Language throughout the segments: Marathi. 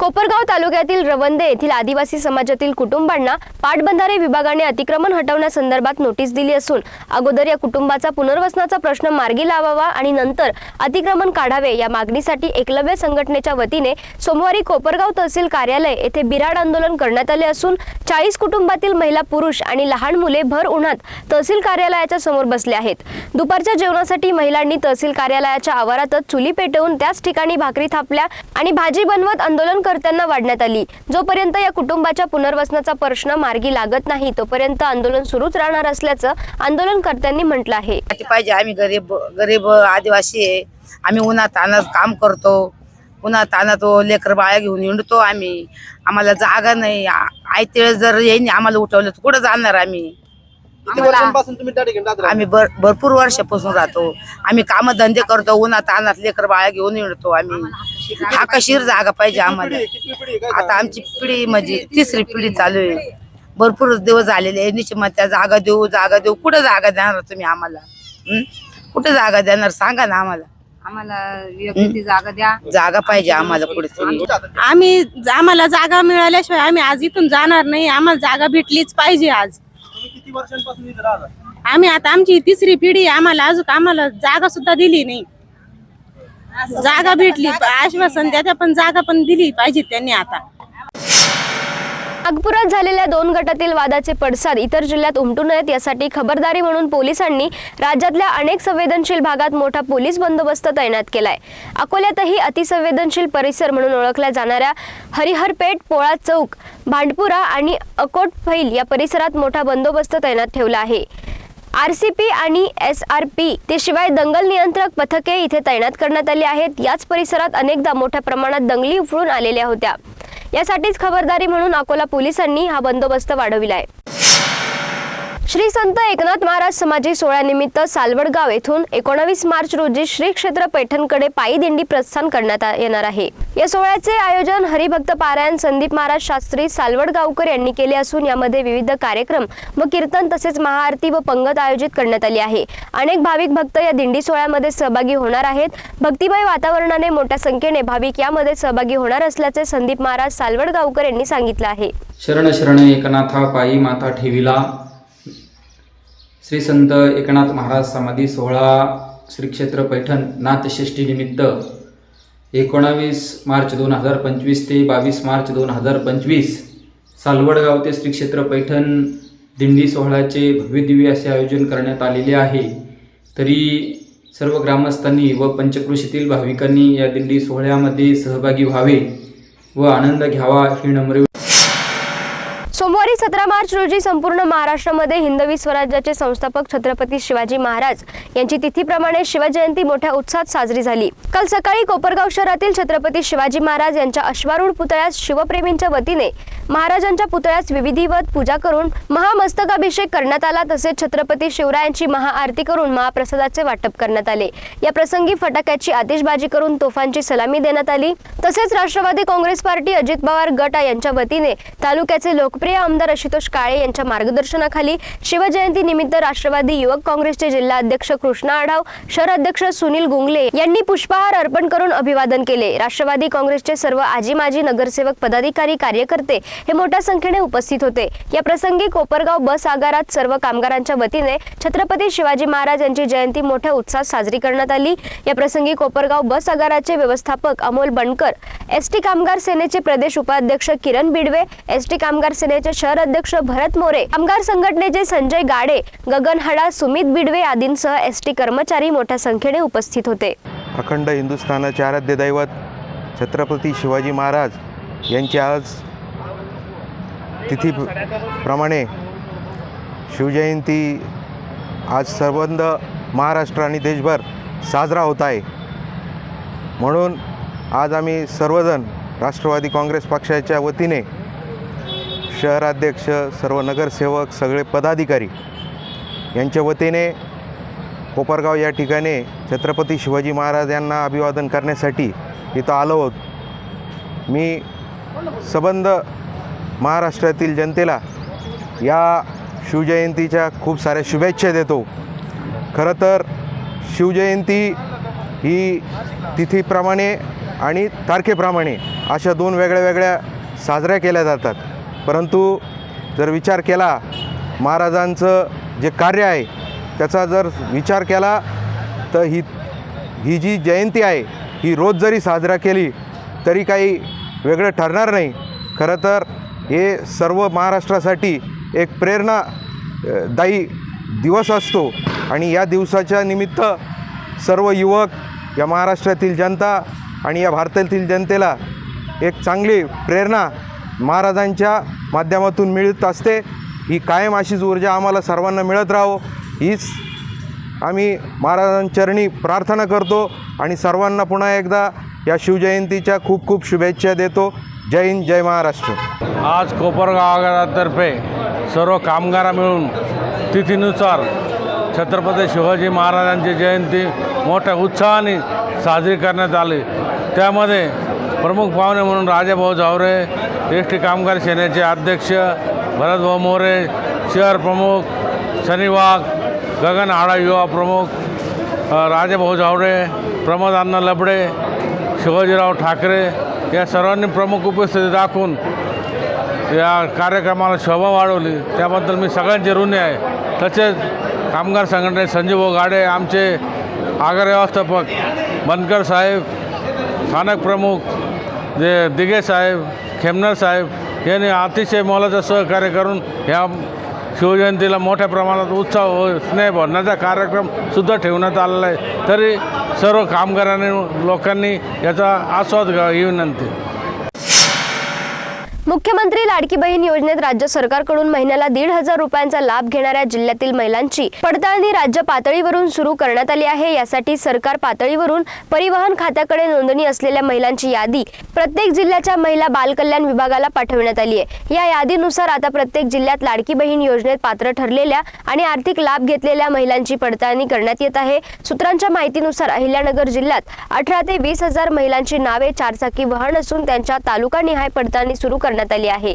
कोपरगाव तालुक्यातील रवंदे येथील आदिवासी समाजातील कुटुंबांना पाटबंधारे विभागाने अतिक्रमण हटवण्यासंदर्भात नोटीस दिली असून अगोदर या कुटुंबाचा पुनर्वसनाचा प्रश्न मार्गी लावावा आणि नंतर अतिक्रमण काढावे या मागणीसाठी एकलव्य संघटनेच्या वतीने सोमवारी कोपरगाव तहसील कार्यालय येथे बिराड आंदोलन करण्यात आले असून चाळीस कुटुंबातील महिला पुरुष आणि लहान मुले भर उन्हात तहसील कार्यालयाच्या समोर बसले आहेत. दुपारच्या जेवणासाठी महिलांनी तहसील कार्यालयाच्या आवारातच चुली पेटवून त्याच ठिकाणी भाकरी थापल्या आणि भाजी बनवत आंदोलन आंदोलनकर्त्यांना वाढण्यात आली. जोपर्यंत या कुटुंबाच्या पुनर्वसनाचा प्रश्न मार्गी लागत नाही तोपर्यंत आंदोलन सुरूच राहणार असल्याचं आंदोलनकर्त्यांनी म्हटलं आहे. पाहिजे आम्ही गरीब गरीब आदिवासी आहे. आम्ही उन्हात तानात काम करतो. उन्हात तानात लेकर बाळा घेऊन हिंडतो आम्ही. आम्हाला जागा नाही. आयते वेळेस जर येईन आम्हाला उठवलं तर कुठं जाणार आम्ही? आम्ही भर भरपूर वर्षापासून राहतो. आम्ही काम धंदे करतो. उन्हात तानात लेकर बाळा घेऊन हिंडतो आम्ही. हाकाशीर जागा पाहिजे आम्हाला. पिढी आता आमची पिढी म्हणजे तिसरी पिढी चालू आहे. भरपूर दिवस झालेले आहे. निश्चित त्या जागा देऊ जागा देऊ. कुठं जागा देणार तुम्ही आम्हाला? कुठं जागा देणार? सांगा ना आम्हाला. आम्हाला जागा द्या. जागा पाहिजे आम्हाला कुठेतरी. आम्ही आम्हाला जागा मिळाल्याशिवाय आम्ही आज इथून जाणार नाही. आम्हाला जागा भेटलीच पाहिजे आज. तुम्ही किती वर्षांपासून इथे राहता? आम्ही आता आमची तिसरी पिढी आम्हाला अजून आम्हाला जागा सुद्धा दिली नाही. जागा भेटली आश्वासन द्या पण जागा पण दिली पाहिजे त्यांनी आता. नागपुरात झालेल्या दोन गटातील वादाचे पडसाद इतर जिल्ह्यात उमटू नयेत यासाठी खबरदारी म्हणून पोलिसांनी राज्यातल्या अनेक संवेदनशील भागात मोठा पोलीस बंदोबस्त तैनात केलाय. अकोल्यातही अतिसंवेदनशील परिसर म्हणून ओळखल्या जाणाऱ्या हरिहरपेठ पोळा चौक भांडपुरा आणि अकोट फैल या परिसरात मोठा बंदोबस्त तैनात ठेवला आहे. आरसीपी आणि एस आर पी ते शिवाय दंगल नियंत्रक पथके इथे तैनात करण्यात आली आहेत. याच परिसरात अनेकदा मोठ्या प्रमाणात दंगली उफळून आलेल्या होत्या. यासाठीच खबरदारी म्हणून अकोला पोलिसांनी हा बंदोबस्त वाढविलाय. श्री संत एकनाथ महाराज समाजी सोहळ्यानिमित्त सालवडगाव येथून एकोणावीस मार्च रोजी श्री क्षेत्र पैठणकडे पायी दिंडी प्रस्थान करण्यात येणार आहे. या सोहळ्याचे आयोजन हरिभक्त पारायण संदीप महाराज शास्त्री सालवडगावकर यांनी केले असून यामध्ये विविध कार्यक्रम व कीर्तन तसेच महाआरती व पंगत आयोजित करण्यात आली आहे. अनेक भाविक भक्त या दिंडी सोहळ्यामध्ये सहभागी होणार आहेत. भक्तिमय वातावरणाने मोठ्या संख्येने भाविक यामध्ये सहभागी होणार असल्याचे संदीप महाराज सालवडगावकर यांनी सांगितलं आहे. शरण शरण एकनाथा पायी माता ठेविला. श्री संत एकनाथ महाराज समाधी सोहळा श्री क्षेत्र पैठण नाथषष्ठी निमित्त एकोणावीस मार्च दोन हजार पंचवीस ते बावीस मार्च दोन हजार पंचवीस सालवडगाव ते श्री क्षेत्र पैठण दिंडी सोहळ्याचे भव्यदिव्य असे आयोजन करण्यात आलेले आहे. तरी सर्व ग्रामस्थांनी व पंचकृषीतील भाविकांनी या दिंडी सोहळ्यामध्ये सहभागी व्हावे व आनंद घ्यावा ही नम्र सतरा मार्च रोजी संपूर्ण महाराष्ट्रामध्ये हिंदवी स्वराज्याचे संस्थापक छत्रपती शिवाजी महाराज यांची तिथीप्रमाणे शिवजयंती मोठ्या उत्साहात साजरी झाली. काल सकाळी कोपरगाव शहरातील छत्रपती शिवाजी महाराज यांच्या अश्वारूढ पुतळ्यास शिवप्रेमींच्या वतीने महाराजांच्या पुतळ्यास विविधीवत पूजा करून महामस्तकाभिषेक करण्यात आला तसेच छत्रपती शिवरायांची महाआरती करून महाप्रसादाचे वाटप करण्यात आले. या प्रसंगी फटाक्याची आतिषबाजी करून तोफांची सलामी देण्यात आली. तसेच राष्ट्रवादी काँग्रेस पार्टी अजित पवार गट यांच्या वतीने तालुक्याचे लोकप्रिय आमदार आमदार आशुतोष काळे यांच्या मार्गदर्शनाखाली शिवजयंती निमित्त राष्ट्रवादी युवक काँग्रेसचे जिल्हा अध्यक्ष कृष्णा आढाव शहर अध्यक्ष सुनील गुंगले यांनी पुष्पहार अर्पण करून अभिवादन केले. राष्ट्रवादी काँग्रेसचे सर्व आजी माजी नगरसेवक पदाधिकारी कार्यकर्ते हे मोठ्या संख्येने उपस्थित होते. या प्रसंगी कोपरगाव बस आगारात सर्व कामगारांच्या वतीने छत्रपती शिवाजी महाराज यांची जयंती मोठ्या उत्साहात साजरी करण्यात आली. या प्रसंगी कोपरगाव बस आगाराचे व्यवस्थापक अमोल बनकर एस टी कामगार सेनेचे प्रदेश उपाध्यक्ष किरण बिडवे एस टी कामगार सेनेचे शहर अध्यक्ष भरत मोरे कामगार संघटनेचे संजय गाडे गगन हडा सुमित बिडवे आदींसह एस टी कर्मचारी मोठ्या संख्येने उपस्थित होते. अखंड हिंदुस्थानाचे आराध्य दैवत छत्रपती शिवाजी महाराज यांची आज तिथीप्रमाणे शिवजयंती आज सर्वंद महाराष्ट्र आणि देशभर साजरा होत आहे. म्हणून आज आम्ही सर्वजण राष्ट्रवादी काँग्रेस पक्षाच्या वतीने शहराध्यक्ष सर्व नगरसेवक सगळे पदाधिकारी यांच्या वतीने कोपरगाव या ठिकाणी छत्रपती शिवाजी महाराज यांना अभिवादन करण्यासाठी इथं आलो आहोत. मी सबंध महाराष्ट्रातील जनतेला या शिवजयंतीच्या खूप साऱ्या शुभेच्छा देतो. खरं तर शिवजयंती ही तिथीप्रमाणे आणि तारखेप्रमाणे अशा दोन वेगळ्या वेगळ्या साजऱ्या केल्या जातात. परंतु जर विचार केला महाराजांचं जे कार्य आहे त्याचा जर विचार केला तर ही ही जी जयंती आहे ही रोज जरी साजरा केली तरी काही वेगळं ठरणार नाही. खरं तर हे सर्व महाराष्ट्रासाठी एक प्रेरणादायी दिवस असतो. आणि या दिवसाच्या निमित्त सर्व युवक या महाराष्ट्रातील जनता आणि या भारतातील जनतेला एक चांगली प्रेरणा महाराजांच्या माध्यमातून मिळत असते. ही कायम अशीच ऊर्जा आम्हाला सर्वांना मिळत राहो. हीच आम्ही महाराजांचरणी प्रार्थना करतो आणि सर्वांना पुन्हा एकदा या शिवजयंतीच्या खूप खूप शुभेच्छा देतो. जय हिंद जय महाराष्ट्र. आज कोपरगावातर्फे सर्व कामगार मिळून तिथीनुसार छत्रपती शिवाजी महाराजांची जयंती मोठ्या उत्साहाने साजरी करण्यात आली. त्यामध्ये प्रमुख पाहुणे म्हणून राजाभाऊ जावरे एस टी कामगार सेनेचे अध्यक्ष भरतभाऊ मोरे शहर प्रमुख शनिवाग गगन आडा युवा प्रमुख राजेभाऊ झावडे प्रमोद अण्णा लबडे शिवाजीराव ठाकरे या सर्वांनी प्रमुख उपस्थिती दाखवून या कार्यक्रमाला शोभा वाढवली. त्याबद्दल मी सगळ्यांचे ऋणी आहे. तसेच कामगार संघटने संजीव गाडे आमचे आगार व्यवस्थापक बनकर साहेब स्थानक प्रमुख जे दिघे साहेब खेमनर साहेब यांनी अतिशय मोलाचं सहकार्य करून ह्या शिवजयंतीला मोठ्या प्रमाणात उत्साह व स्नेह भरण्याचा कार्यक्रमसुद्धा ठेवण्यात आलेला आहे. तरी सर्व कामगारांनी लोकांनी याचा आस्वाद घ्यावा ही विनंती. मुख्यमंत्री लाडकी बहीण योजनेत राज्य सरकारकडून महिन्याला दीड हजार रुपयांचा लाभ घेणाऱ्या जिल्ह्यातील महिलांची पडताळणी राज्य पातळीवरून सुरू करण्यात आली आहे. यासाठी सरकार पातळीवरून परिवहन खात्याकडे नोंदणी असलेल्या महिलांची यादी प्रत्येक जिल्ह्याच्या महिला बालकल्याण विभागाला पाठवण्यात आली आहे. या यादीनुसार आता प्रत्येक जिल्ह्यात लाडकी बहीण योजनेत पात्र ठरलेल्या आणि आर्थिक लाभ घेतलेल्या महिलांची पडताळणी करण्यात येत आहे. सूत्रांच्या माहितीनुसार अहिल्यानगर जिल्ह्यात अठरा ते वीस हजार महिलांची नावे चारचाकी वाहन असून त्यांच्या तालुकानिहाय पडताळणी सुरू करण्यात आली आहे.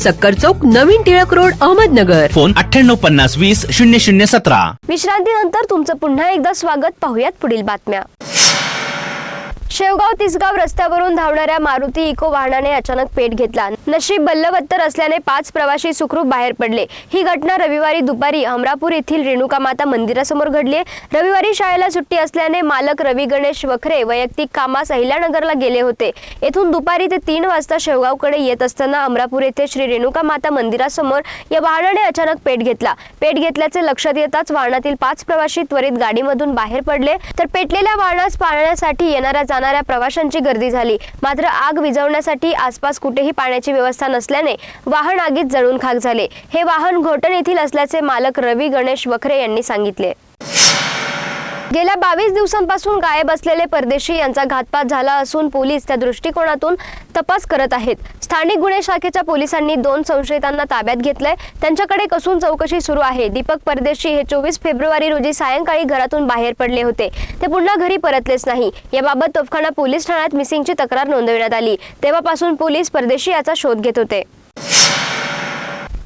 सक्कर चौक नवीन टिळक रोड अहमदनगर. फोन अठ्ठ्याण्णव पन्नास वीस शून्य शून्य सतरा. विश्रांतीनंतर तुमचं पुन्हा एकदा स्वागत. पाहुयात पुढील बातम्या. शेवगाव तिसगाव रस्त्यावरून धावणाऱ्या मारुती इको वाहनाने अचानक पेट घेतला. नशीब बल्लवत्तर असल्याने पाच प्रवासी सुखरूप बाहेर पडले. ही घटना रविवारी दुपारी अमरापूर येथील रेणुका माता मंदिरासमोर घडली रविवारी शाळेला सुट्टी असल्याने मालक रवी गणेश वखरे वैयक्तिक कामास अहिल्यानगरला गेले होते. येथून दुपारी ते तीन वाजता शेवगावकडे येत असताना अमरापूर येथे श्री रेणुका माता मंदिरासमोर या वाहनाने अचानक पेट घेतला. पेट घेतल्याचे लक्षात येताच वाहनातील पाच प्रवासी त्वरित गाडीमधून बाहेर पडले. तर पेटलेल्या वाहनास पाळण्यासाठी येणाऱ्या जाणाऱ्या जाणाऱ्या प्रवाशांची गर्दी झाली. मात्र आग विझवण्यासाठी आसपास कुठेही पाण्याची व्यवस्था नसल्याने वाहन आगीत जळून खाक झाले. हे वाहन घोटण येथील असल्याचे मालक रवी गणेश वखरे यांनी सांगितले. गेल्या बावीस दिवसांपासून गायब असलेले परदेशी यांचा घातपात झाला असून पोलीस त्या दृष्टिकोनातून तपास करत आहेत. स्थानिक गुन्हे शाखेच्या पोलिसांनी दोन संशयितांना ताब्यात घेतलंय. त्यांच्याकडे कसून चौकशी सुरू आहे. दीपक परदेशी हे चोवीस फेब्रुवारी रोजी सायंकाळी घरातून बाहेर पडले होते. ते पुन्हा घरी परतलेच नाही. याबाबत तोफखाना पोलीस ठाण्यात मिसिंगची तक्रार नोंदविण्यात आली. तेव्हापासून पोलीस परदेशी याचा शोध घेत होते.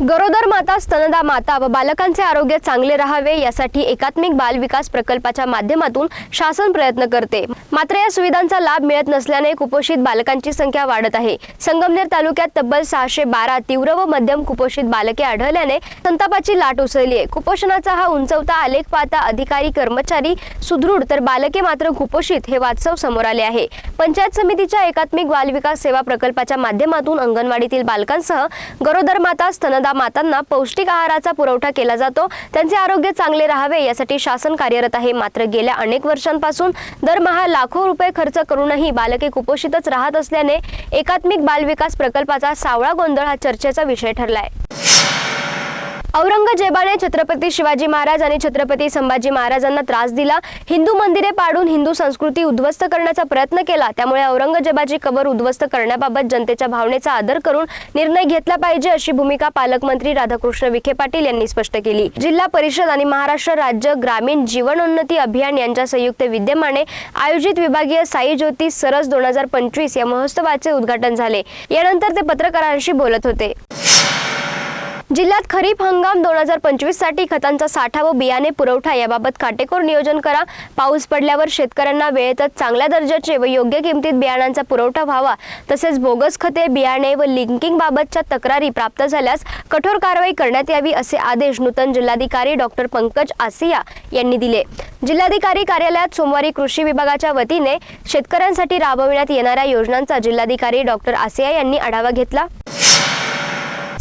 गरोदर माता स्तनदा माता व बालकांचे आरोग्य चांगले राहावे यासाठी एकात्मिक बाल विकास प्रकल्पाच्या माध्यमातून शासन प्रयत्न करते. मात्र या सुविधांचा लाभ मिळत नसल्याने कुपोषित बालकांची संख्या वाढत आहे. संगमनेर तालुक्यात तब्बल सहाशे बारा तीव्र व मध्यम कुपोषित बालके आढळल्याने संतापाची लाट उसळली आहे. कुपोषणाचा हा उंचवता आलेख पाहता अधिकारी कर्मचारी सुदृढ तर बालके मात्र कुपोषित हे वास्तव समोर आले आहे. पंचायत समितीच्या एकात्मिक बाल विकास सेवा प्रकल्पाच्या माध्यमातून अंगणवाडीतील बालकांसह गरोदर माता स्तनदा मातांना पौष्टिक आहाराचा पुरवठा केला जातो. त्यांचे आरोग्य चांगले राहावे यासाठी शासन कार्यरत आहे. मात्र गेल्या अनेक वर्षांपासून दरमहा लाखो रुपये खर्च करूनही बालके कुपोषितच राहत असल्याने एकात्मिक बालविकास प्रकल्पाचा सावळा गोंधळ हा चर्चेचा विषय ठरलाय. औरंगजेबाने छत्रपती शिवाजी महाराज आणि छत्रपती संभाजी महाराजांना त्रास दिला. हिंदू मंदिरे पाडून हिंदू संस्कृती उद्ध्वस्त करण्याचा प्रयत्न केला. त्यामुळे औरंगजेबाची कबर उद्ध्वस्त करण्याबाबत जनतेच्या भावनेचा आदर करून निर्णय घेतला पाहिजे अशी भूमिका पालकमंत्री राधाकृष्ण विखे पाटील यांनी स्पष्ट केली. जिल्हा परिषद आणि महाराष्ट्र राज्य ग्रामीण जीवनोन्नती अभियान यांच्या संयुक्त विद्यमाने आयोजित विभागीय साई ज्योती सरस दोन हजार पंचवीस या महोत्सवाचे उद्घाटन झाले. यानंतर ते पत्रकारांशी बोलत होते. जिल्ह्यात खरीप हंगाम दोन हजार पंचवीससाठी खतांचा साठा व बियाणे पुरवठा याबाबत काटेकोर नियोजन करा. पाऊस पडल्यावर शेतकऱ्यांना वेळेतच चांगल्या दर्जाचे व योग्य किमतीत बियाणांचा पुरवठा व्हावा. तसेच बोगस खते बियाणे व लिंकिंग बाबतच्या तक्रारी प्राप्त झाल्यास कठोर कारवाई करण्यात यावी असे आदेश नूतन जिल्हाधिकारी डॉक्टर पंकज आसिया यांनी दिले. जिल्हाधिकारी कार्यालयात सोमवारी कृषी विभागाच्या वतीने शेतकऱ्यांसाठी राबविण्यात येणाऱ्या योजनांचा जिल्हाधिकारी डॉक्टर आसिया यांनी आढावा घेतला.